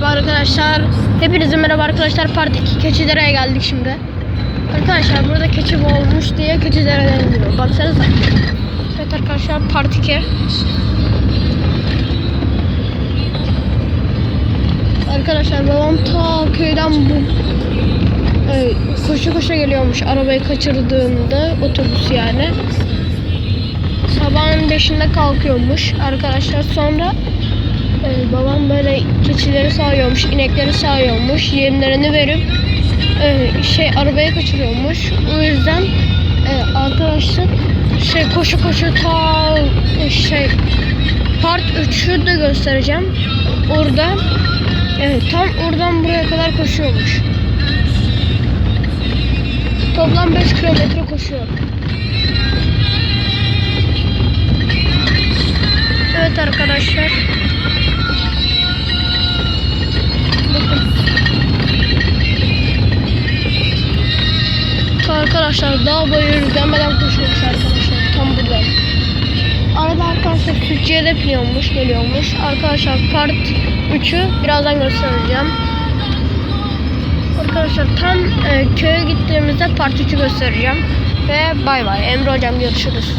Merhaba arkadaşlar. Hepinize merhaba arkadaşlar. Part 2 Keçidere'ye geldik şimdi. Arkadaşlar burada keçi boğulmuş diye Keçidere deniliyor. Baksanıza. Evet arkadaşlar Part 2. Arkadaşlar babam ta köyden bu e, koşu koşa geliyormuş arabayı kaçırdığında otobüs yani. Sabahın 5'inde kalkıyormuş arkadaşlar sonra ee, babam böyle keçileri sağıyormuş, inekleri sağıyormuş, yemlerini verip e, şey arabaya kaçırıyormuş. O yüzden e, arkadaşlar şey koşu koşu ta e, şey part 3'ü de göstereceğim. Orada evet tam oradan buraya kadar koşuyormuş. Toplam 5 kilometre koşuyor. Evet arkadaşlar. Arkadaşlar dağ boyu yürügemeden koşuyormuş arkadaşlar. Tam buradan. Arada arkadaşlar Türkçe'ye de piniyormuş, geliyormuş. Arkadaşlar part 3'ü birazdan göstereceğim. Arkadaşlar tam e, köye gittiğimizde part 3'ü göstereceğim. Ve bay bay. Emre hocam görüşürüz.